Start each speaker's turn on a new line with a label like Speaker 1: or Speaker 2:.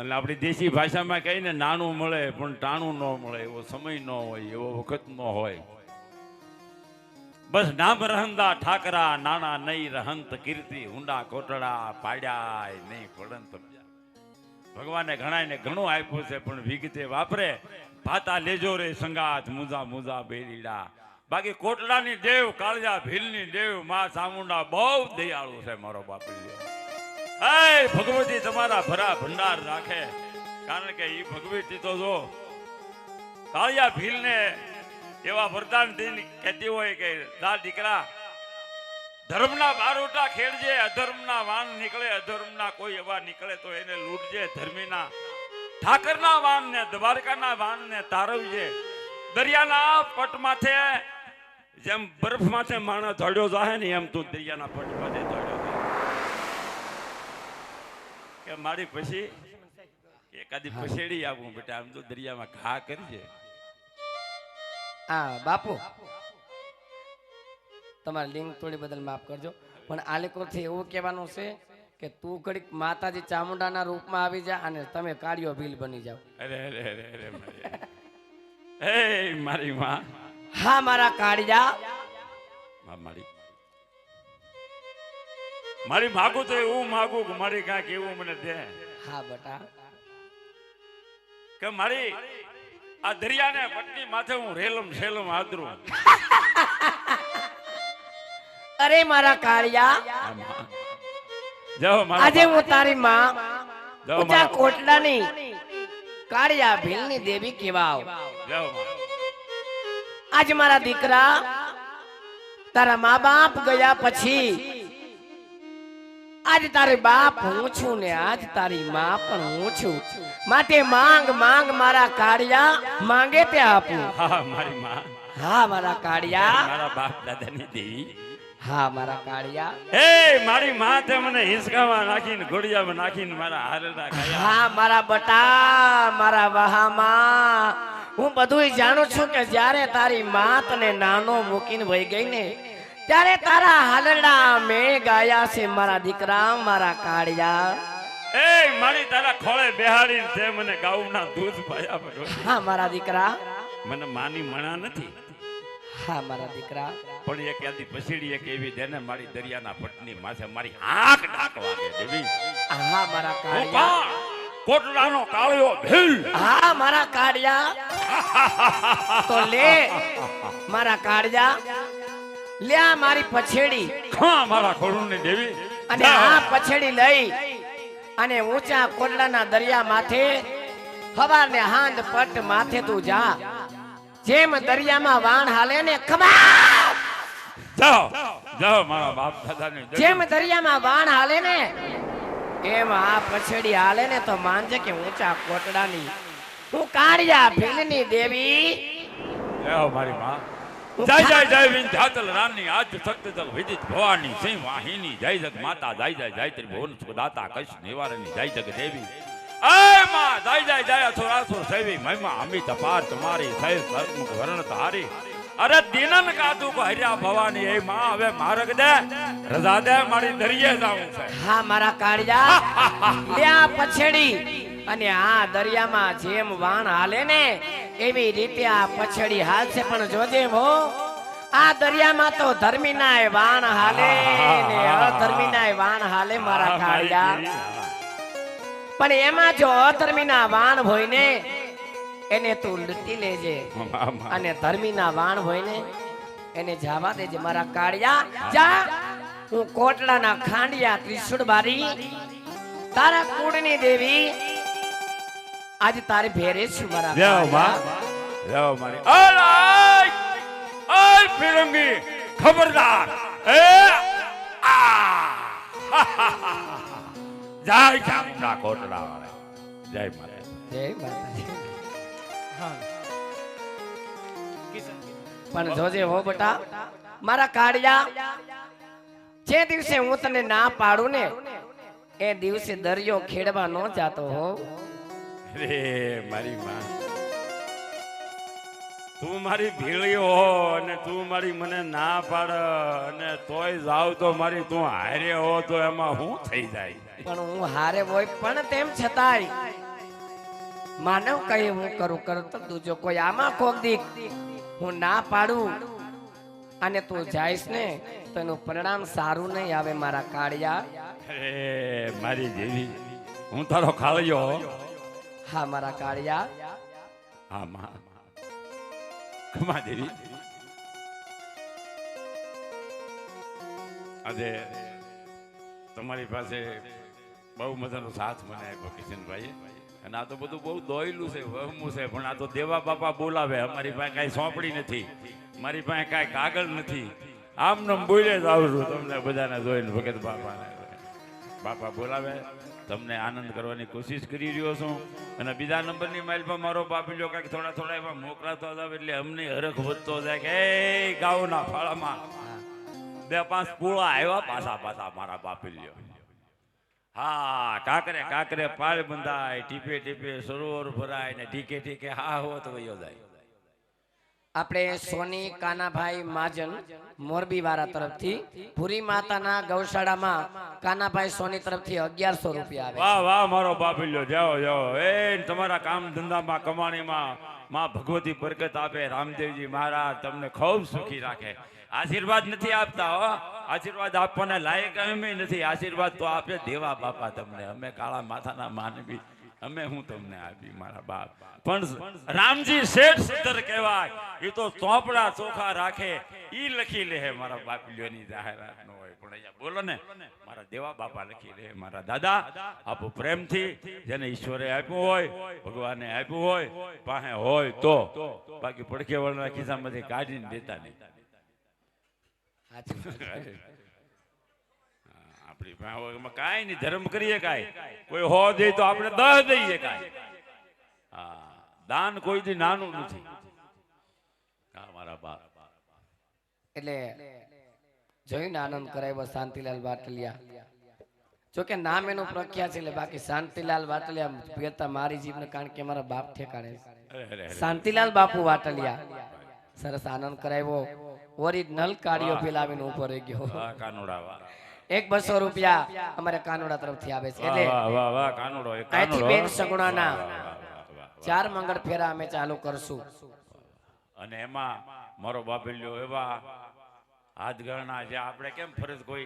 Speaker 1: એટલે આપણી દેશી ભાષામાં કહીને નાનું મળે, પણ ટાણું ન મળે, એવો સમય ન હોય, એવો વખત ન હોય. બસ નામ રહંદા ઠાકરા નાના નહીં રહંત, કીર્તિ હુંડા કોટડા પાડ્યા નહીં પડંત. ભગવાને ઘણાને ઘણું આપ્યું છે, પણ વિગતે વાપરે. ભાતા લેજો રે સંગાત મુજા મુજા બેરીડા બાકી કોટડાની દેવ કાળજા ભીલની દેવ, મા ચામુંડા બહુ દયાળુ છે મારો બાપી ભગવતી તમારા ભરા ભંડાર રાખે. કારણ કે એ ભગવતી તો જો કાળિયા ભીલને એવા વરદાન દઈને કહેતી હોય કે દા દીકરા, ધર્મના બારોટા ખેડજે, અધર્મના વાન નીકળે, અધર્મના કોઈ એવા નીકળે તો એને લૂંટજે, ધર્મીના ઠાકરના વાન ને દ્વારકાના વાન ને તારવજે. દરિયાના પટ માથે જેમ બરફ માથે માણસ ધડ્યો જાહે ને એમ તું દરિયાના પટ માથે ધડ્યો જા. કે મારી પછી એકાદી પછેડી આવું બેટા આમ તો દરિયામાં ઘા કરીએ
Speaker 2: હા બાપુ. તમારી લિંક થોડી બદલ માફ કરજો. પણ આ લેકોથી એવું કહેવાનું છે કે તું ઘડીક માતાજી ચામુંડાના રૂપમાં આવી જા અને તમે કાળિયો ભીલ બની જાઓ.
Speaker 1: અરે અરે અરે અરે. હે મારી. માં.
Speaker 2: હા મારા કાળિયા.
Speaker 1: મારી. મારી માગું તો એવું માગું કે મારી કાંઈક એવું મને દે.
Speaker 2: હા બટા.
Speaker 1: કે મારી આ દરિયાને પટની માથે હું રેલમ શેલમ આદરું.
Speaker 2: અરે મારા કાળિયા.
Speaker 1: જાઓ
Speaker 2: આજે હું તારી માં ઊંચા
Speaker 1: મારા
Speaker 2: કોટડાની કાળિયા ભીલની દેવી કેવાવ
Speaker 1: જો.
Speaker 2: આજ મારા દીકરા તારા મા બાપ ગયા પછી આજ તારે બાપ હું છું ને આજ તારી માં પણ હું છું. માટે માંગ માંગ મારા કાળિયા માંગે તે આપું.
Speaker 1: હા મારી માં.
Speaker 2: હા મારા કાળિયા.
Speaker 1: મારા બાપ દાદાની દેવી.
Speaker 2: હા મારા કાળિયા.
Speaker 1: હે મારી માં તે મને હિસકામાં નાખીને ઘોડિયામાં નાખીને મારા હારડા ગયા
Speaker 2: હા મારા બટા મારા વહામાં. હું બધું જાણું છું કે જ્યારે તારી માં તને નાનો મૂકીને વહી ગઈ ને ત્યારે તારા હાલરડા મેં ગાયા છે મારા દીકરા મારા કાળિયા.
Speaker 1: એ મારી તારા ખોળે બેહાડી તે મને ગાઉના દૂધ પાયા પડ્યો
Speaker 2: હા મારા દીકરા.
Speaker 1: મને માની મણા નથી.
Speaker 2: હા મારા દીકરા.
Speaker 1: પણ એક યાદી પછીડી એક એવી જેને મારી દરિયાના પટની માથે મારી આંખ ડાક વાગે દેવી.
Speaker 2: હા મારા કાળિયા.
Speaker 1: કોટડાનો કાળિયો ભીલ.
Speaker 2: હા મારા કાળિયા. તો લે મારા કાળિયા. લે આ મારી પછેડી.
Speaker 1: ખા મારા ખોડુની દેવી?
Speaker 2: અને આ પછેડી લઈ અને ઊંચા કોટડાના દરિયા માથે હવારને હાંદ પટ માથે તું જા. જેમ દરિયામાં વાણ હાલે ને ખબર?
Speaker 1: જાઓ જાઓ મારા બાપ દાદાને.
Speaker 2: જેમ દરિયામાં વાણ હાલે ને એમ આ પછેડી હાલે ને તો માનજે કે ઊંચા કોટડાની. તું કાળિયા ભીલની દેવી.
Speaker 1: મારી માં. જય જય જય વિંધ્યાચલ રાની આજ શક્તિ જલ વિદિત ભવાની સિંહ વાહિની જય જગ માતા જય જય જય ત્રિ ભુવન સુદાતા કશ નિવારણી જય જગ દેવી. અયમાં જય જય જય અસુરાસુર સેવી મહિમા અમિત અપાર તમારી સૈ સર્વમુખ વરણ તારી અરે દિનન કાદુ કો હર્યા ભવાની એ માં હવે માર્ગ દે રજા દે મારી દરિયે જાવું છે.
Speaker 2: હા મારા કાળિયા ત્યાં પછેડી. અને આ દરિયામાં જેમ વાણ હાલે ને એવી રીતે આ પછડી હાલશે પણ જોજે હો. આ દરિયામાં તો ધર્મીનાય વાણ હાલે ને અધર્મીનાય વાણ હાલે મારા કાળિયા પણ એમાં જો અધર્મીના વાણ હોય ને એને તું લૂંટી લેજે. અને ધર્મીના વાણ હોય ને એને જવા દેજે. મારા કાળિયા જા. હું કોટલાના ખાંડિયા ત્રિશુળ બારી તારા કુળની દેવી આજ તારે ભેરે છું મારા
Speaker 1: જાઓ માં. જાઓ મારી. અલાય અય ફિરંગી ખબરદાર. એ આ. જય ચામુંડા કોટડા વાળા જય માતા
Speaker 2: જય માતાજી. પણ જોજે હો બટા મારા કાળિયા જે દિવસે હું તને ના પાડું ને એ દિવસે દરિયો ખેડવા ન જાતો હો.
Speaker 1: રે મારી માં. તું મારી ભીળી હો અને તું મારી મને ના પાડ અને તોય જાવ તો મારી તું હારે હો તો એમાં હું થઈ જાય?
Speaker 2: પણ હું હારે હોય પણ તેમ છતાંય માનવ કહે હું કરું કરતો તું જો કોઈ આમાં કોક દી હું ના પાડું અને તું જાઈશ ને તો એનું પરિણામ સારું નહીં આવે મારા કાળિયા.
Speaker 1: મારી દેવી હું તારો ખાળ્યો
Speaker 2: હા, મારા કાળિયા.
Speaker 1: હા, માં. ખમા દેવી. આજે તમારી પાસે બહુ મજાનો સાથ મને આપ્યો કિશનભાઈ અને આ તો બધું બહુ દોયલું છે, વહમું છે, પણ આ તો દેવા બાપા બોલાવે, અમારી પાસે કાંઈ સોંપડી નથી. મારી પાસે કાંઈ કાગળ નથી. આમ નમ બોલે જ આવું છું તમને બધાને જોઈને, ભગત બાપાને. બાપા બોલાવે તમને આનંદ કરવાની કોશિશ કરી રહ્યો છું. અને બીજા નંબરની માઇલમાં મારો બાપીલો કાંઈક થોડા થોડા એમાં મોકલાતો જાવ એટલે અમને હરખ વધતો જાય કે, એ ગાઉના ફાળામાં. બે પાંચ પૂળા આવ્યા પાછા પાછા મારા બાપીલ્યો હા, કાકરે કાકરે પાળ બંધાય, ટીપે ટીપે સરોવર ભરાય ને ટીકે ટીકે હા હો તો વયો જાય.
Speaker 2: આપણે સોની કાનાભાઈ માજન મોરબી વાળા તરફથી પુરી માતાના ગૌશાળામાં કાનાભાઈ સોની તરફથી અગિયારસો રૂપિયા આવે
Speaker 1: વાહ વાહ મારો બાપીલ્યો જાઓ જાઓ. એ તમારા કામ ધંધામાં કમાણીમાં માં ભગવતી બરકત આપે રામદેવજી મહારાજ તમને ખૂબ સુખી રાખે. આશીર્વાદ નથી આપતા હો. આશીર્વાદ આપવાના લાયક અમે નથી. આશીર્વાદ તો આપે દેવા બાપા તમને. અમે કાળા માથાના માનવી. અમે હું તમને આપી મારા બાપ. પણ રામજી શેઠ સુંદર કહેવાય એ તો ચોપડા ચોખા રાખે ઈ લખી લે મારા બાપલીઓની જાહેરાત. નો હોય પણ અહીંયા બોલો ને મારા દેવા બાપા લખી લે મારા દાદા આપો પ્રેમથી જેને ઈશ્વરે આપ્યું હોય ભગવાને આપ્યું હોય પાસે હોય તો બાકી પડખે વળના ખિસ્સામાંથી કાઢીને દેતા નહીં. આપણી હોય કાંઈ નહીં ધર્મ કરીએ કાંઈ. કોઈ હો દે તો આપણે દહ દઈએ કાંઈ. હા દાન કોઈ નાનું નથી. હા મારા બાપ.
Speaker 2: એટલે જોઈને આનંદ કરાવ્યો શાંતિલાલ બાટલિયા. જોકે નામ એનું પ્રખ્યાત છે એટલે બાકી શાંતિલાલ વાટલિયા કહેતા મારી જીભને કારણ કે મારા બાપ ઠેકાણે શાંતિલાલ બાપુ વાટલિયા સરસ આનંદ કરાવ્યો. ઓરિજિનલ કાર્યો પેલાવીને ઉપર રહી ગયો.
Speaker 1: વાહ કાનુડા વાહ
Speaker 2: એક બસો રૂપિયા અમારે કાનોડા તરફથી આવે છે.
Speaker 1: વાહ
Speaker 2: એટલે અહીંથી બેન સગુણાના. ચાર મંગળ ફેરા અમે ચાલુ કરશું.
Speaker 1: અને એમાં મારો બાપેલ્યો એવા હાથ ગણના જે આપણે કેમ ફરજ કોઈ